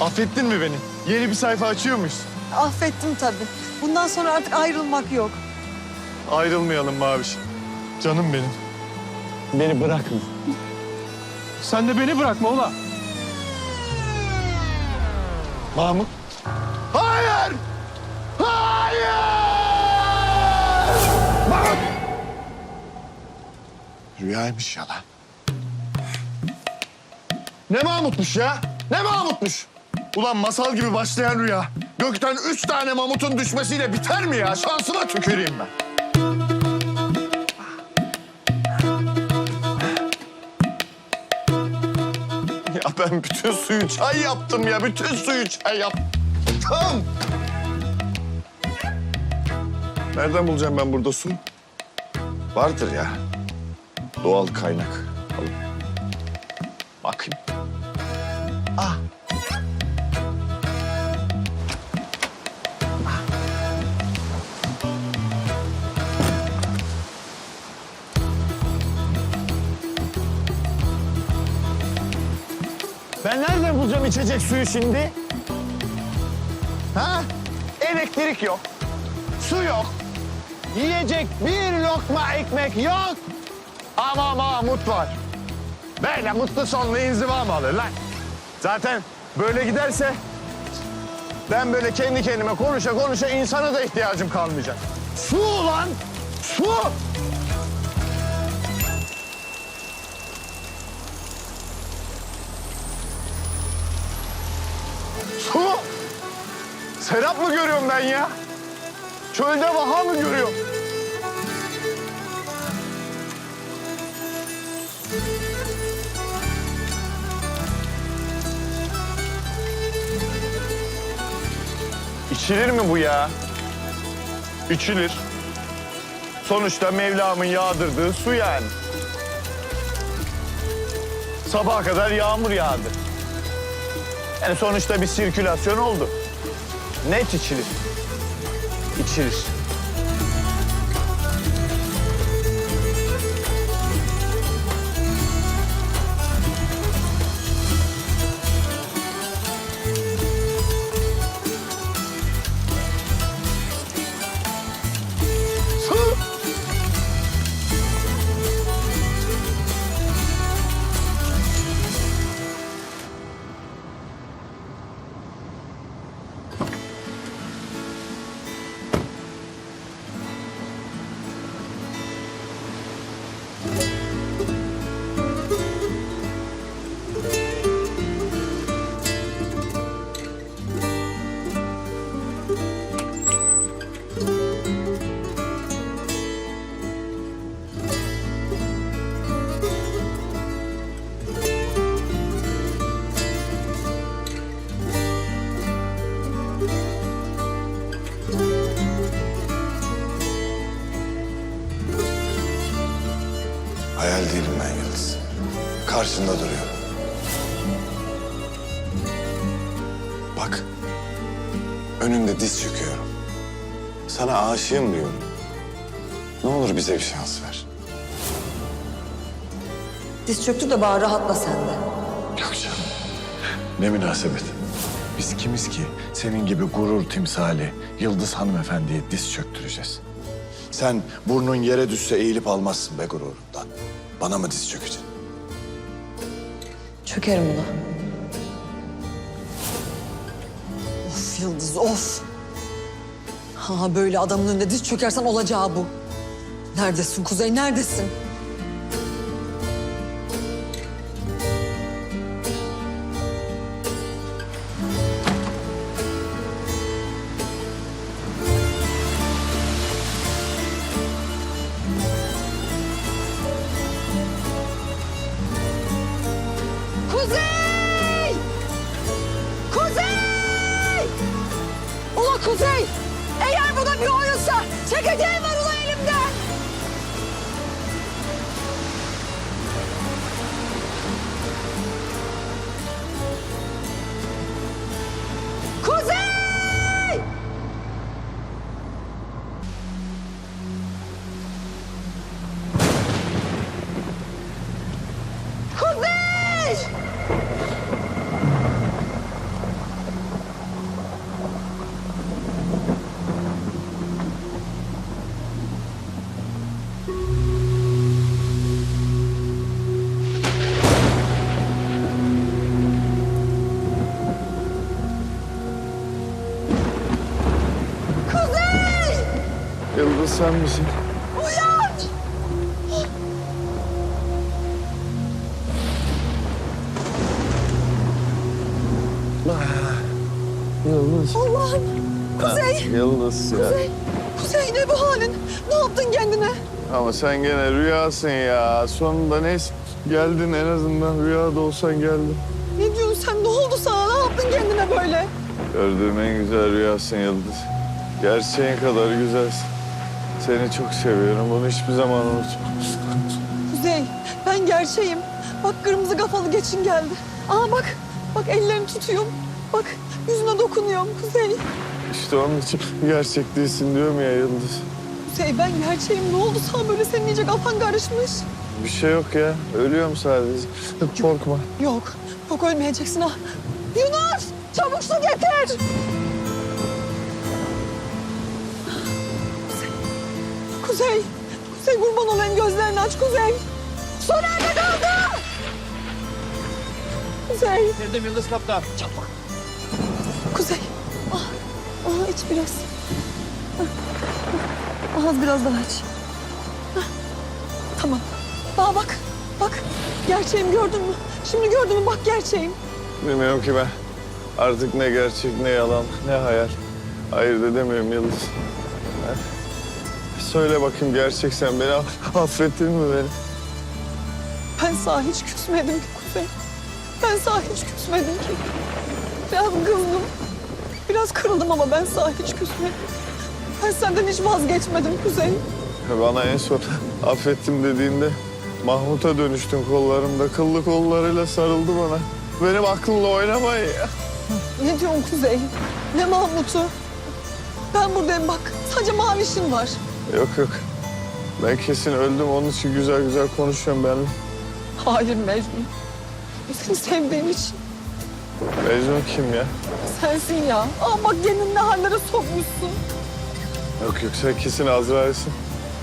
Affettin mi beni? Yeni bir sayfa açıyor muyuz? Affettim tabii. Bundan sonra artık ayrılmak yok. Ayrılmayalım Maviş. Canım benim. Beni bırakma. Sen de beni bırakma ulan. Mahmut. Hayır! Hayır! Mahmut! Rüyaymış yalan. Ne Mahmut'muş ya? Ne Mahmut'muş? Ulan masal gibi başlayan rüya. Gökten üç tane mamutun düşmesiyle biter mi ya? Şansıma tüküreyim ben. Ya ben bütün suyu çay yaptım ya. Bütün suyu çay yaptım. Nereden bulacağım ben burada su? Vardır ya. Doğal kaynak. Alın. Bakayım. Ah. Ben nereden bulacağım içecek suyu şimdi? Ha? Elektrik yok. Su yok. Yiyecek bir lokma ekmek yok. Ama Mahmut var. Böyle mutlu sonlu inziva mı alır lan? Zaten böyle giderse ben böyle kendi kendime konuşa konuşa insana da ihtiyacım kalmayacak. Su ulan! Su! Serap mı görüyorum ben ya? Çölde vaha mı görüyorum? İçilir mi bu ya? İçilir. Sonuçta Mevlam'ın yağdırdığı su yani. Sabaha kadar yağmur yağdı. Yani sonuçta bir sirkülasyon oldu. Net içilir. İçilir. Karşında duruyorum. Bak. Önünde diz çöküyorum. Sana aşığım diyorum. Ne olur bize bir şans ver. Diz çöktü de bari rahatla sen de. Yok canım. Ne münasebet. Biz kimiz ki senin gibi gurur timsali Yıldız hanımefendiye diz çöktüreceğiz. Sen burnun yere düşse eğilip almazsın be gururundan. Bana mı diz çökeceksin? Çökerim buna. Of Yıldız of. Ha böyle adamın önünde diz çökersen olacağı bu. Neredesin Kuzey neredesin? çekecek. Sen misin? Yıldız. Allah'ım. Kuzey. Yıldız ya. Kuzey. Kuzey ne bu halin? Ne yaptın kendine? Ama sen gene rüyasın ya. Sonunda neyse geldin en azından rüyada olsan geldin. Ne diyorsun sen? Ne oldu sana? Ne yaptın kendine böyle? Gördüğüm en güzel rüyasın Yıldız. Gerçeğin kadar güzelsin. Seni çok seviyorum. Bunu hiçbir zaman unutma. Kuzey, ben gerçeğim. Bak kırmızı kafalı geçin geldi. Aa bak, bak ellerini tutuyorum. Bak yüzüne dokunuyorum Kuzey. İşte onun için gerçek değilsin diyorum ya Yıldız. Kuzey ben gerçeğim. Ne oldu sana böyle senin iyice kafan karışmış? Bir şey yok ya. Ölüyorum sadece. Korkma. Yok, yok ölmeyeceksin ha. Yunus, çabuk su getir. Kuzey, Kuzey, kurban olayım gözlerini aç Kuzey. Su nerede kaldı? Kuzey. Geldim Yıldız Kaptan. Kuzey. Ah, ah iç biraz. Ah, ah, Az biraz daha iç. Ah, Tamam. Aa bak, bak. Gerçeğim gördün mü? Şimdi gördün mü? Bak gerçeğim. Bilmiyorum ki ben. Artık ne gerçek ne yalan ne hayal. Ayırt edemiyorum Yıldız. Ha? Söyle bakayım gerçek sen beni aff- affettin mi beni? Ben sana hiç küsmedim ki Kuzey. Ben sana hiç küsmedim ki. Biraz kızdım. Biraz kırıldım ama ben sana hiç küsmedim. Ben senden hiç vazgeçmedim Kuzey. Bana en son affettim dediğinde Mahmut'a dönüştün kollarımda. Kıllı kollarıyla sarıldı bana. Benim aklımla oynamayın ya. Ne diyorsun Kuzey? Ne Mahmut'u? Ben buradayım bak. Sadece mavişin var. Yok yok. Ben kesin öldüm. Onun için güzel güzel konuşuyorum benimle. Hayır Mecnun. Seni sevdiğim için Mecnun kim ya? sensin ya. Aa bak kendini ne hallere sokmuşsun. Yok yok sen kesin Azrail'sin.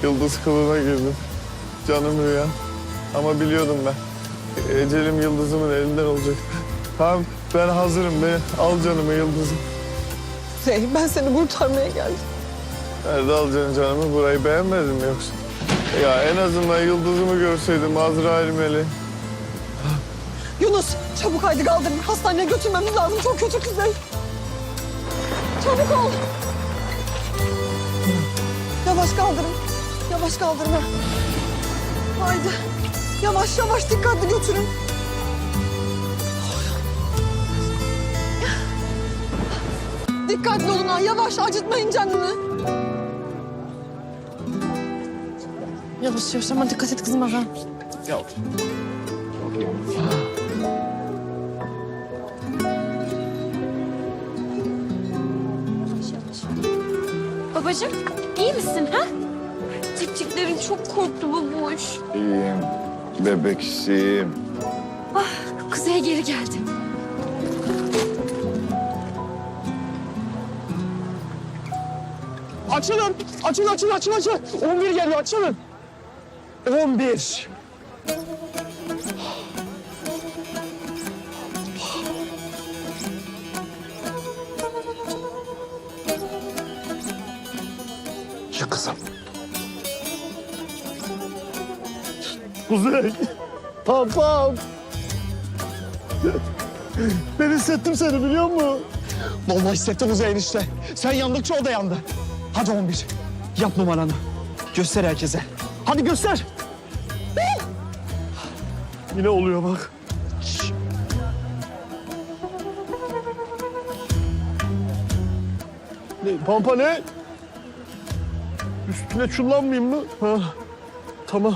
Yıldız kılığına girdin. Canım rüya. Ama biliyordum ben. Ecelim yıldızımın elinden olacak. Tamam ben hazırım. Beni al canımı yıldızım. Kuzey ben seni kurtarmaya geldim. Nerede alacaksın canımı? Burayı beğenmedin mi yoksa? Ya en azından yıldızımı görseydim Azrail meli. Yunus çabuk haydi kaldırın. Hastaneye götürmemiz lazım. Çok kötü Kuzey. Çabuk ol. Yavaş kaldırın. Yavaş kaldırın ha. Haydi. Yavaş yavaş dikkatli götürün. Dikkatli olun ha. Yavaş acıtmayın canını. Yavaş yavaş ama dikkat et kızım ha. Babacığım iyi misin ha? Cikciklerin çok korktu babuş. İyiyim. Bebeksiyim. Kuzey geri geldi. Açılın. Açıl açıl açıl açıl. 11 geliyor açılın. 11. Ya kızım. Kuzey. Pampam. Ben hissettim seni biliyor musun? Vallahi hissettim Kuzey enişte. Sen yandıkça o da yandı. Hadi 11. Yap numaranı. Göster herkese. Hadi göster. Yine oluyor bak. Ne, pampa ne? Üstüne çullanmayayım mı? Ha, tamam.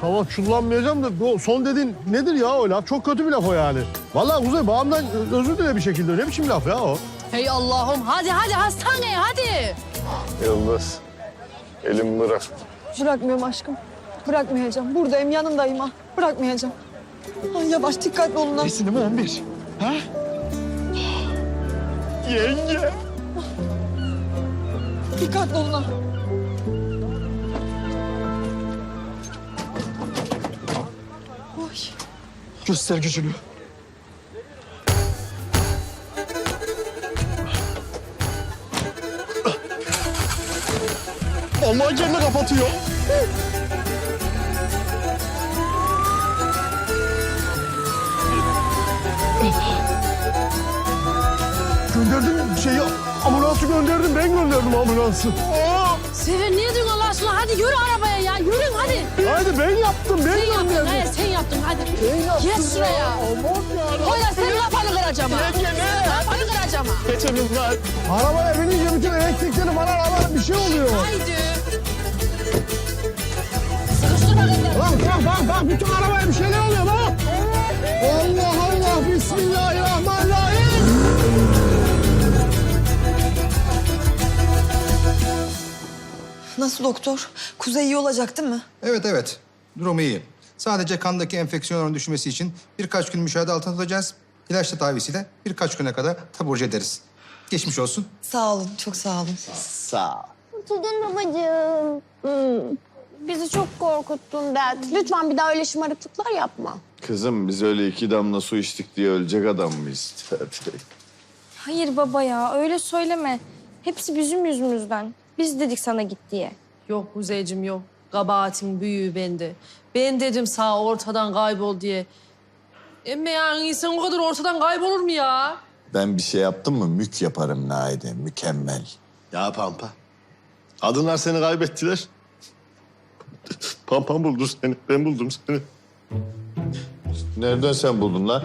Tamam çullanmayacağım da bu son dediğin nedir ya o laf? Çok kötü bir laf o yani. Vallahi Kuzey bağımdan özür dile bir şekilde. Ne biçim laf ya o? Hey Allah'ım hadi hadi hastaneye hadi. Yıldız. Elimi bırak. Bırakmıyorum aşkım. Bırakmayacağım. Buradayım, yanındayım ha. Bırakmayacağım. Ay yavaş, dikkatli olun ha. Kesin mi 11? Ha? Yenge. Dikkatli olun. Oy. Göster gücünü. Vallahi kendini kapatıyor. Şeyi, ambulansı gönderdim. Ben gönderdim ambulansı. Sefer niye diyorsun Allah aşkına? Hadi yürü arabaya ya. Yürüyün hadi. Haydi ben yaptım, ben Sen yaptın. gönderdim. Hayır sen yaptın hadi. Ben yaptım Geç şuraya. ya. Aman yarabbim. Hoya senin kafanı kıracağım ha. Senin kafanı kıracağım ha. Arabaya binince bütün elektrikleri bana arabanın bir şey oluyor. Haydi. Sıkıştırma. Bak bak bak bütün arabaya bir şeyler oluyor bak. Allah Allah bismillahirrahmanirrahim. Nasıl doktor? Kuzey iyi olacak değil mi? Evet evet. Durumu iyi. Sadece kandaki enfeksiyon oranı düşmesi için birkaç gün müşahede altında tutacağız. İlaç tedavisiyle birkaç güne kadar taburcu ederiz. Geçmiş olsun. Sağ olun, çok sağ olun. Kurtuldun babacığım. Hmm. Bizi çok korkuttun dert. Lütfen bir daha öyle şımarıklıklar yapma. Kızım biz öyle iki damla su içtik diye ölecek adam mıyız? Hayır baba ya öyle söyleme. Hepsi bizim yüzümüzden. Biz dedik sana git diye. Yok Kuzeycim yok. Kabahatin büyüğü bende. Ben dedim sağ ortadan kaybol diye. Emme yani insan o kadar ortadan kaybolur mu ya? ben bir şey yaptım mı mük yaparım Naide. Mükemmel. Ya Pampa. Kadınlar seni kaybettiler. Pampam buldu seni. Ben buldum seni. Nereden sen buldun lan?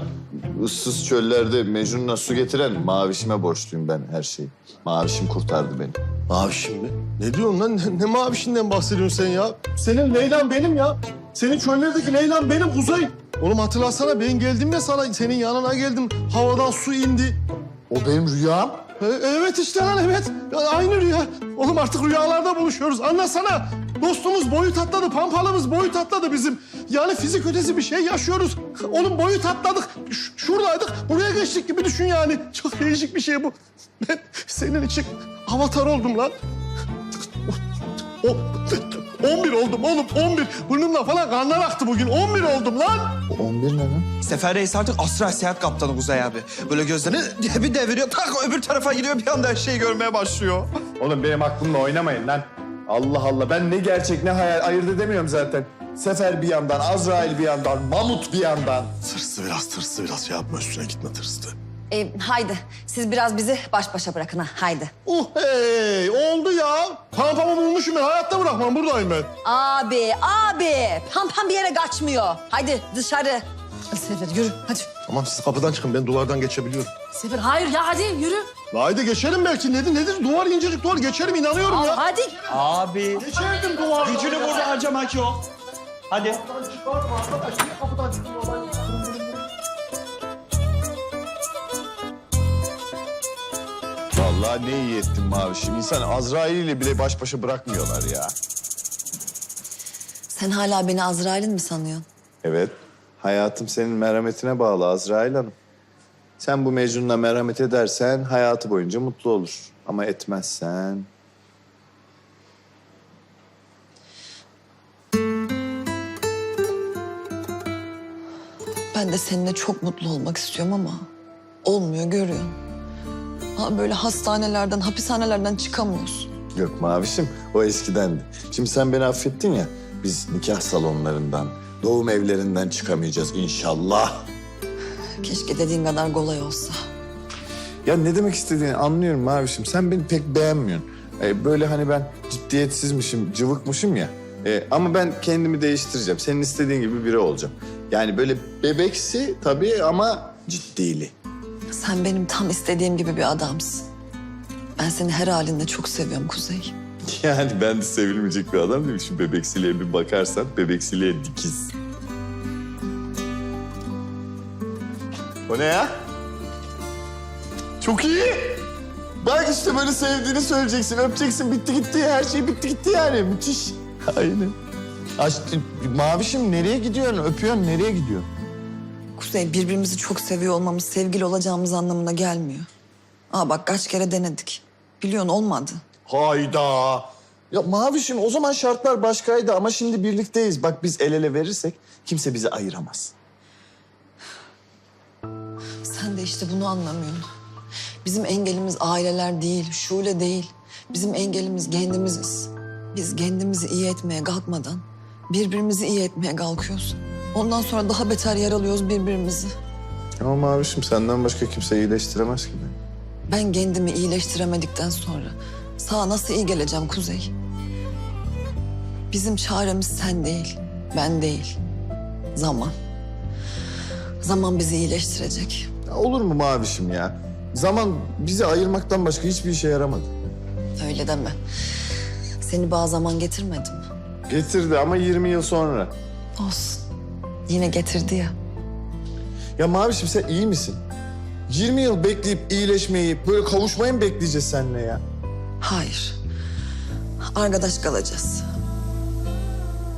Issız çöllerde Mecnun'a su getiren Mavişime borçluyum ben her şeyi. Mavişim kurtardı beni. Mavişim mi? Ne diyorsun lan? Ne, ne mavişinden bahsediyorsun sen ya? Senin Leylan benim ya. Senin çöllerdeki Leylan benim Kuzey. Oğlum hatırlasana ben geldim ya sana. Senin yanına geldim. Havadan su indi. O benim rüyam. E, evet işte lan evet. Aynı rüya. Oğlum artık rüyalarda buluşuyoruz. Anlasana. Dostumuz boyut atladı. Pampalımız boyut atladı bizim. Yani fizik ötesi bir şey yaşıyoruz. Oğlum boyut atladık. Şuradaydık. Buraya geçtik gibi düşün yani. Çok değişik bir şey bu. Ben senin için avatar oldum lan. O, 11 oldum oğlum 11. Burnumdan falan kanlar aktı bugün. 11 oldum lan. O 11 ne lan? Sefer Reis artık astral seyahat kaptanı Kuzey abi. Böyle gözlerini bir deviriyor, tak öbür tarafa gidiyor bir anda her şeyi görmeye başlıyor. Oğlum benim aklımla oynamayın lan. Allah Allah ben ne gerçek ne hayal ayırt edemiyorum zaten. Sefer bir yandan, Azrail bir yandan, Mamut bir yandan. Tırstı biraz tırstı biraz. Şey yapma üstüne gitme tırstı. E, haydi, siz biraz bizi baş başa bırakın ha, haydi. Uh hey oldu ya. Pampamı bulmuşum ben. Hayatta bırakmam buradayım ben. Abi, abi, pam pam bir yere kaçmıyor. Haydi dışarı. Sefer yürü hadi. Tamam siz kapıdan çıkın ben duvardan geçebiliyorum. Sefer hayır ya hadi yürü. Haydi geçerim belki. Nedir nedir? Duvar incecik duvar geçerim inanıyorum ya. Hadi. Abi Geçerdim duvar. gücünü burada harcamak yok. Hadi. Vallahi ne iyi ettin Mavişim. İnsan Azrail ile bile baş başa bırakmıyorlar ya. Sen hala beni Azrail'in mi sanıyorsun? Evet. Hayatım senin merhametine bağlı Azrail Hanım. Sen bu Mecnun'la merhamet edersen hayatı boyunca mutlu olur. Ama etmezsen... Ben de seninle çok mutlu olmak istiyorum ama olmuyor görüyorsun. Ha böyle hastanelerden, hapishanelerden çıkamıyorsun. Yok Mavişim o eskidendi. Şimdi sen beni affettin ya. Biz nikah salonlarından, doğum evlerinden çıkamayacağız inşallah. Keşke dediğin kadar kolay olsa. Ya ne demek istediğini anlıyorum Mavişim. Sen beni pek beğenmiyorsun. Ee, böyle hani ben ciddiyetsizmişim, cıvıkmışım ya. Ee, ama ben kendimi değiştireceğim. Senin istediğin gibi biri olacağım. Yani böyle bebeksi tabii ama ciddili. Sen benim tam istediğim gibi bir adamsın. Ben seni her halinde çok seviyorum Kuzey. Yani ben de sevilmeyecek bir adam değilim. Şu bebeksiliğe bir bakarsan bebeksiliğe dikiz. O ne ya? Çok iyi. Bak işte böyle sevdiğini söyleyeceksin, öpeceksin. Bitti gitti, her şey bitti gitti yani. Müthiş. Aynen. Aç, mavişim nereye gidiyorsun? Öpüyorsun, nereye gidiyorsun? Kuzey birbirimizi çok seviyor olmamız sevgili olacağımız anlamına gelmiyor. Aa bak kaç kere denedik. Biliyorsun olmadı. Hayda. Ya Mavişim o zaman şartlar başkaydı ama şimdi birlikteyiz. Bak biz el ele verirsek kimse bizi ayıramaz. Sen de işte bunu anlamıyorsun. Bizim engelimiz aileler değil, şule değil. Bizim engelimiz kendimiziz. Biz kendimizi iyi etmeye kalkmadan birbirimizi iyi etmeye kalkıyoruz. Ondan sonra daha beter yaralıyoruz birbirimizi. Ama Mavişim senden başka kimse iyileştiremez ki beni. Ben kendimi iyileştiremedikten sonra sana nasıl iyi geleceğim Kuzey? Bizim çaremiz sen değil, ben değil. Zaman. Zaman bizi iyileştirecek. Ya olur mu Mavişim ya? Zaman bizi ayırmaktan başka hiçbir işe yaramadı. Öyle deme. Seni bağ zaman getirmedim. Getirdi ama 20 yıl sonra. Olsun. Yine getirdi ya. Ya Mavişim sen iyi misin? 20 yıl bekleyip iyileşmeyi, böyle kavuşmayı mı bekleyeceğiz seninle ya? Hayır. Arkadaş kalacağız.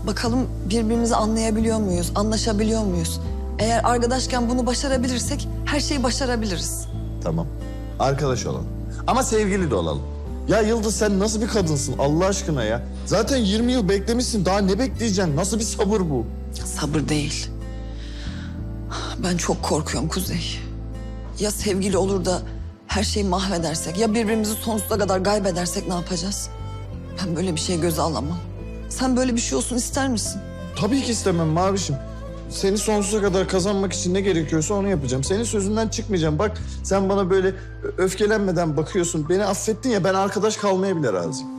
Bakalım birbirimizi anlayabiliyor muyuz, anlaşabiliyor muyuz? Eğer arkadaşken bunu başarabilirsek her şeyi başarabiliriz. Tamam. Arkadaş olalım. Ama sevgili de olalım. Ya Yıldız sen nasıl bir kadınsın Allah aşkına ya? Zaten 20 yıl beklemişsin. Daha ne bekleyeceksin? Nasıl bir sabır bu? Sabır değil. Ben çok korkuyorum Kuzey. Ya sevgili olur da her şeyi mahvedersek, ya birbirimizi sonsuza kadar kaybedersek ne yapacağız? Ben böyle bir şey göze alamam. Sen böyle bir şey olsun ister misin? Tabii ki istemem Mavişim. Seni sonsuza kadar kazanmak için ne gerekiyorsa onu yapacağım. Senin sözünden çıkmayacağım. Bak sen bana böyle öfkelenmeden bakıyorsun. Beni affettin ya ben arkadaş kalmaya bile razıyım.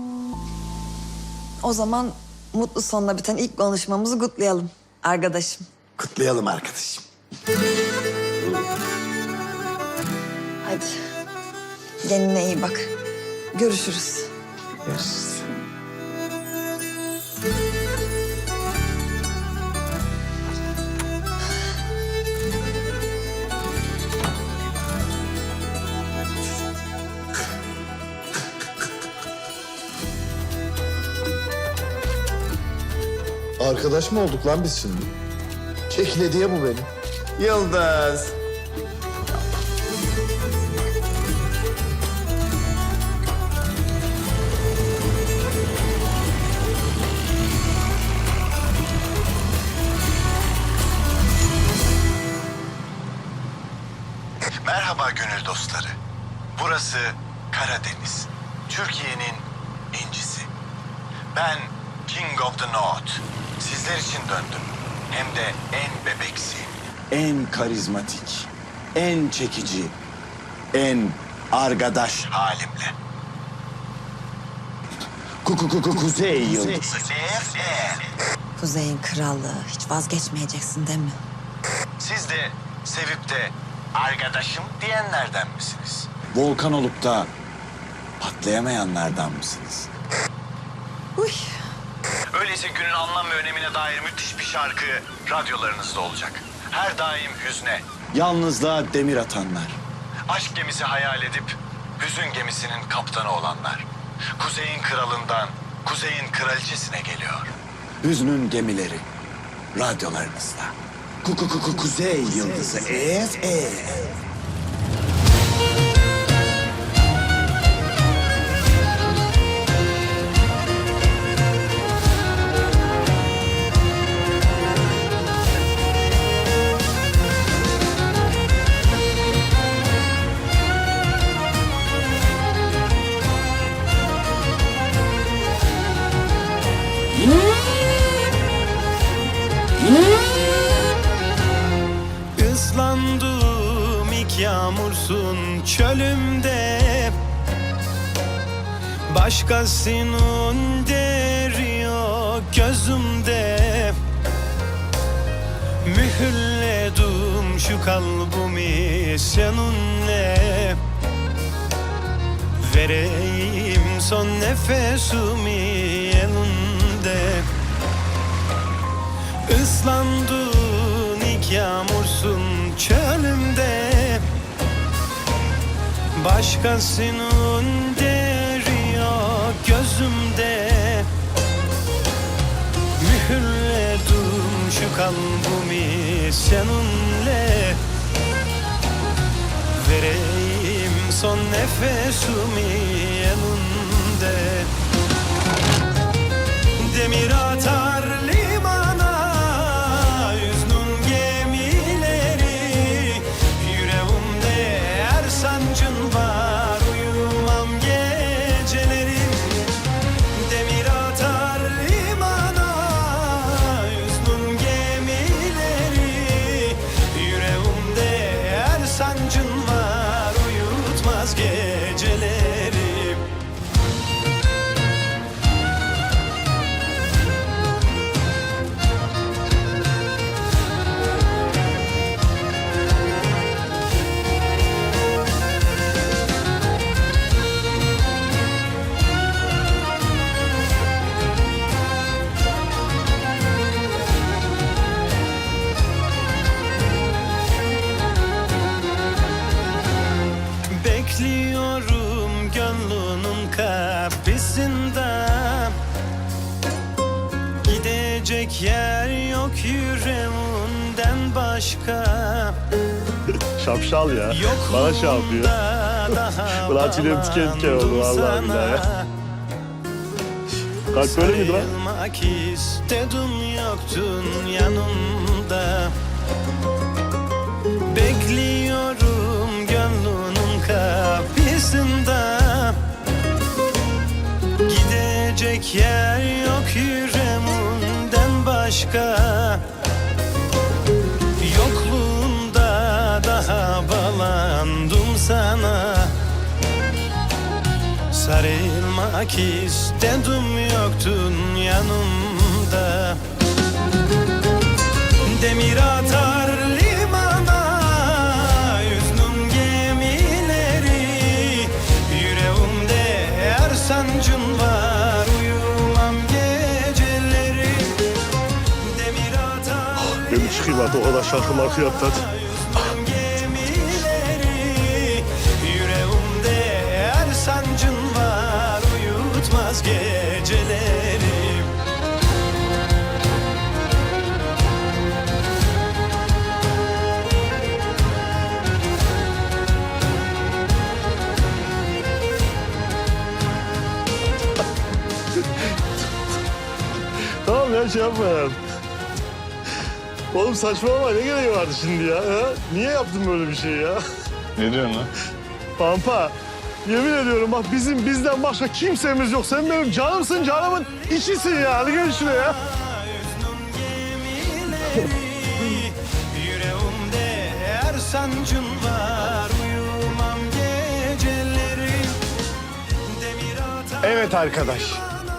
O zaman mutlu sonla biten ilk konuşmamızı kutlayalım arkadaşım. Kutlayalım arkadaşım. Hadi. Kendine iyi bak. Görüşürüz. Görüşürüz. Arkadaş mı olduk lan biz şimdi? Kekle diye bu benim. Yıldız. En karizmatik, en çekici, en arkadaş halimle. Kuku kuku kuzey yıldızı. Kuzey'in krallığı. Hiç vazgeçmeyeceksin değil mi? Siz de sevip de arkadaşım diyenlerden misiniz? Volkan olup da patlayamayanlardan mısınız? Uy. Öyleyse günün anlam ve önemine dair müthiş bir şarkı radyolarınızda olacak. Her daim hüzne, yalnızlığa demir atanlar. Aşk gemisi hayal edip hüzün gemisinin kaptanı olanlar. Kuzeyin kralından kuzeyin kraliçesine geliyor. Hüznün gemileri radyolarınızda. Kuku kuku kuzey yıldızı. Evet, evet. Başkasının deri yok gözümde. Mühürledim şu kalbimi seninle. Vereyim son nefesimi elinde. Islandın ilk yağmursun çölümde. Başkasının gözümde. Mühürledim şu kalbimi seninle. Vereyim son nefesimi elinde Demir atar başka Şapşal ya. Yok Bana şey yapıyor. Ulan tüylerim tiken tiken oldu vallahi billahi ya. Kalp böyle miydi lan? Sarılmak istedim yoktun yanımda Bekliyorum gönlünün kapısında Gidecek yer yok yüreğimden başka Sarılmak istedim yoktun yanımda. Demir atar limana Yüznün gemileri. Yüreğimde her sancın var Uyumam geceleri. Demir atar Benim çıkayım artık o kadar şarkı markı yaptı Uyutmaz geceleri Tamam ya şey yapma ya. Oğlum saçmalama ne gereği vardı şimdi ya? Ha? Niye yaptın böyle bir şey ya? Ne diyorsun lan? Pampa, yemin ediyorum bak bizim bizden başka kimsemiz yok. Sen benim canımsın, canımın içisin ya. Hadi gel şuraya. Yüreğimde her sancın var Uyumam geceleri Evet arkadaş.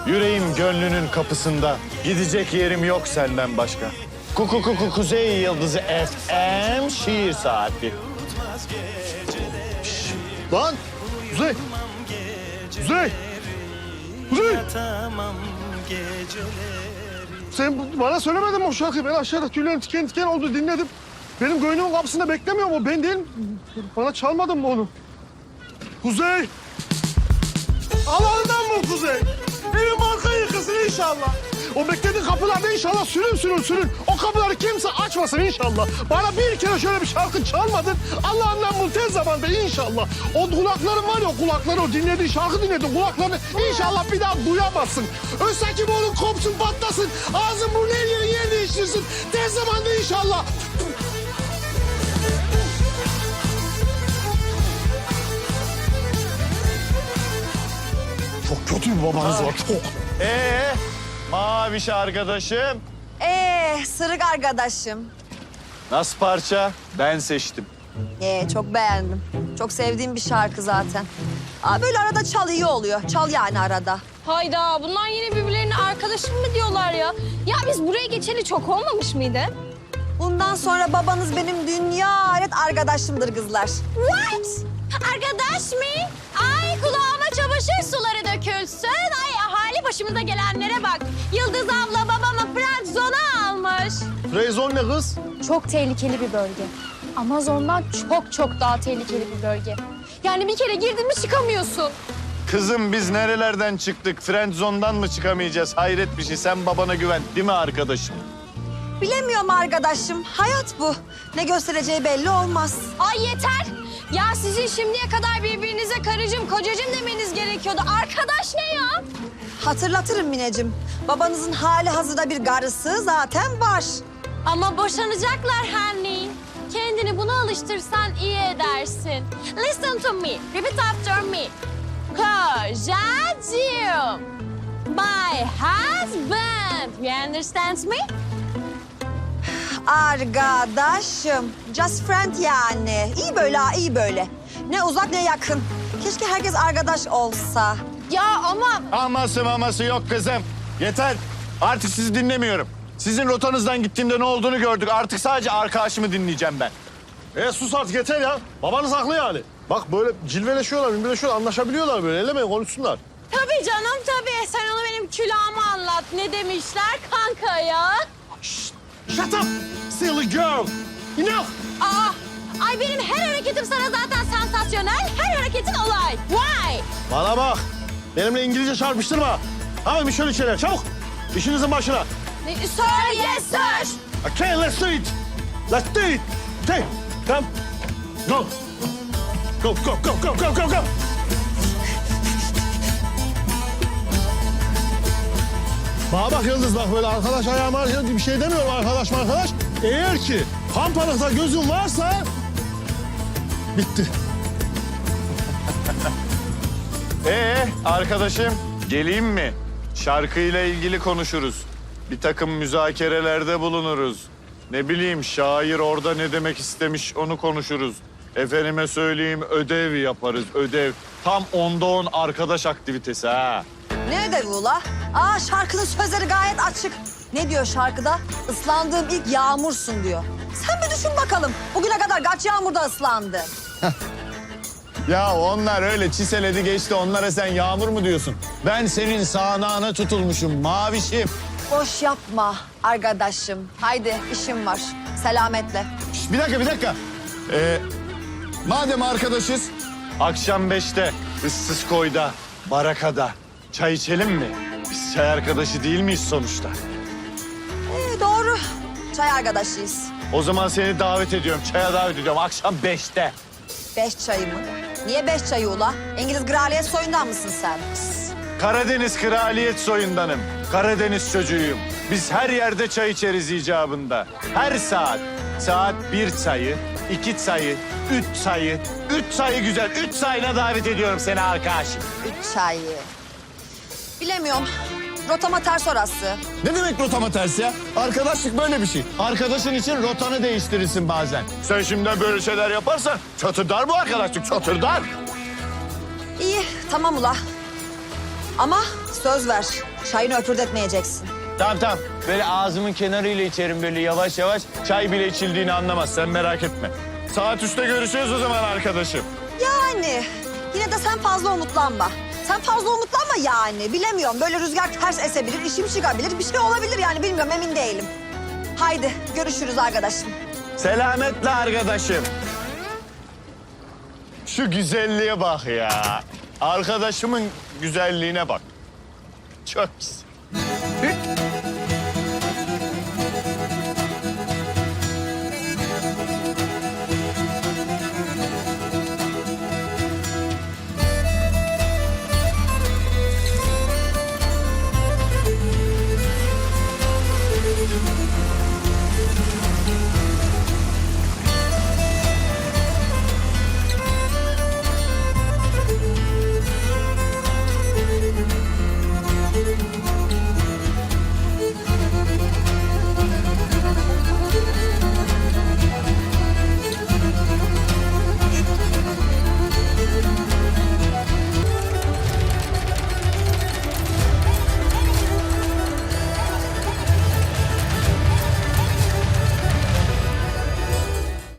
Yüreğim gönlünün kapısında. Gidecek yerim yok senden başka. Kuku kuku Kuzey Yıldızı FM şiir saati. Lan, Kuzey. Kuzey. Kuzey. Sen bu- bana söylemedin mi o şarkıyı? Ben aşağıda tüylerim tiken tiken oldu dinledim. Benim gönlümün kapısında beklemiyor mu? Ben değil Bana çalmadın mı onu? Kuzey! Allah'ından mı Kuzey? Evin marka yıkılsın inşallah. O beklediğin kapılarda inşallah sürün sürün sürün. O kapıları kimse açmasın inşallah. Bana bir kere şöyle bir şarkı çalmadın. Allah'ından bu tez zamanda inşallah. O kulakların var ya o kulakları o dinlediğin şarkı dinlediğin kulaklarını inşallah bir daha duyamazsın. Özsaki boğulun kopsun patlasın. Ağzın burnun her yeri yer değiştirsin. Tez zamanda inşallah. Çok kötü bir babanız var çok. Ee, maviş arkadaşım. Ee, sırık arkadaşım. Nasıl parça? Ben seçtim. Ee, çok beğendim. Çok sevdiğim bir şarkı zaten. Aa, böyle arada çal iyi oluyor. Çal yani arada. Hayda bunlar yine birbirlerine arkadaşım mı diyorlar ya? Ya biz buraya geçeli çok olmamış mıydı? Bundan sonra babanız benim dünya alet arkadaşımdır kızlar. What? Arkadaş mı? Ay kulağıma çamaşır suları dökülsün. Başımıza gelenlere bak. Yıldız abla babamı friend zone'a almış. Rezon ne kız? Çok tehlikeli bir bölge. Amazon'dan çok çok daha tehlikeli bir bölge. Yani bir kere girdin mi çıkamıyorsun. Kızım biz nerelerden çıktık? Friendzone'dan mı çıkamayacağız? Hayret bir şey. Sen babana güven. Değil mi arkadaşım? Bilemiyorum arkadaşım. Hayat bu. Ne göstereceği belli olmaz. Ay yeter. Ya sizin şimdiye kadar birbirinize karıcığım, kocacığım demeniz gerekiyordu. Arkadaş ne ya? Hatırlatırım Mineciğim. Babanızın hali hazırda bir karısı zaten var. Ama boşanacaklar Henry. Kendini buna alıştırsan iyi edersin. Listen to me. Repeat after me. Kocacığım. My husband. You understand me? Arkadaşım. Just friend yani. İyi böyle ha, iyi böyle. Ne uzak ne yakın. Keşke herkes arkadaş olsa. Ya ama Aması maması yok kızım. Yeter. Artık sizi dinlemiyorum. Sizin rotanızdan gittiğimde ne olduğunu gördük. Artık sadece arkadaşımı dinleyeceğim ben. E sus artık yeter ya. Babanız haklı yani. Bak böyle cilveleşiyorlar, birbirleşiyorlar, anlaşabiliyorlar böyle. Elemeyin konuşsunlar. tabii canım tabii. Sen onu benim külahıma anlat. Ne demişler kanka ya? Shut up, silly girl. Enough. Aa, ay benim her hareketim sana zaten sansasyonel. Her hareketin olay. Why? Bana bak. Benimle İngilizce çarpıştırma. Hemen bir şöyle içeri. Çabuk. İşinizin başına. Sir, yes sir. Okay, let's do it. Let's do it. Okay, come. Go. Go, go, go, go, go, go, go. Bana bak Yıldız bak böyle arkadaş ayağıma bir şey demiyorum arkadaş arkadaş. Eğer ki pampalıkta gözün varsa bitti. Ee arkadaşım geleyim mi? Şarkıyla ilgili konuşuruz. Bir takım müzakerelerde bulunuruz. Ne bileyim şair orada ne demek istemiş onu konuşuruz. Efendime söyleyeyim ödev yaparız ödev. Tam onda on arkadaş aktivitesi ha. Ne ödevi ula? Aa şarkının sözleri gayet açık. Ne diyor şarkıda? Islandığım ilk yağmursun diyor. Sen bir düşün bakalım. Bugüne kadar kaç yağmurda ıslandı? Ya onlar öyle çiseledi geçti onlara sen yağmur mu diyorsun? Ben senin sağnağına tutulmuşum mavişim. Boş yapma arkadaşım. Haydi işim var. Selametle. Şş, bir dakika bir dakika. Ee, madem arkadaşız. Akşam beşte ıssız koyda, barakada çay içelim mi? Biz çay arkadaşı değil miyiz sonuçta? Ee, doğru. Çay arkadaşıyız. O zaman seni davet ediyorum. Çaya davet ediyorum akşam beşte. Beş çayı mı? Niye beş çayı ula? İngiliz kraliyet soyundan mısın sen? Karadeniz kraliyet soyundanım. Karadeniz çocuğuyum. Biz her yerde çay içeriz icabında. Her saat. Saat bir çayı, iki çayı, üç çayı. Üç çayı güzel. Üç çayına davet ediyorum seni arkadaşım. Üç çayı. Bilemiyorum. Rotama ters orası. Ne demek rotama ters ya? Arkadaşlık böyle bir şey. Arkadaşın için rotanı değiştirirsin bazen. Sen şimdiden böyle şeyler yaparsan çatırdar bu arkadaşlık, çatırdar. İyi, tamam ula. Ama söz ver. Çayını öpürdetmeyeceksin. Tamam tamam. Böyle ağzımın kenarıyla içerim böyle yavaş yavaş. Çay bile içildiğini anlamaz. Sen merak etme. Saat üstte görüşürüz o zaman arkadaşım. Yani yine de sen fazla umutlanma. Sen fazla umutlanma yani. Bilemiyorum. Böyle rüzgar ters esebilir, işim çıkabilir. Bir şey olabilir yani bilmiyorum emin değilim. Haydi görüşürüz arkadaşım. Selametle arkadaşım. Şu güzelliğe bak ya. Arkadaşımın güzelliğine bak. Çok güzel.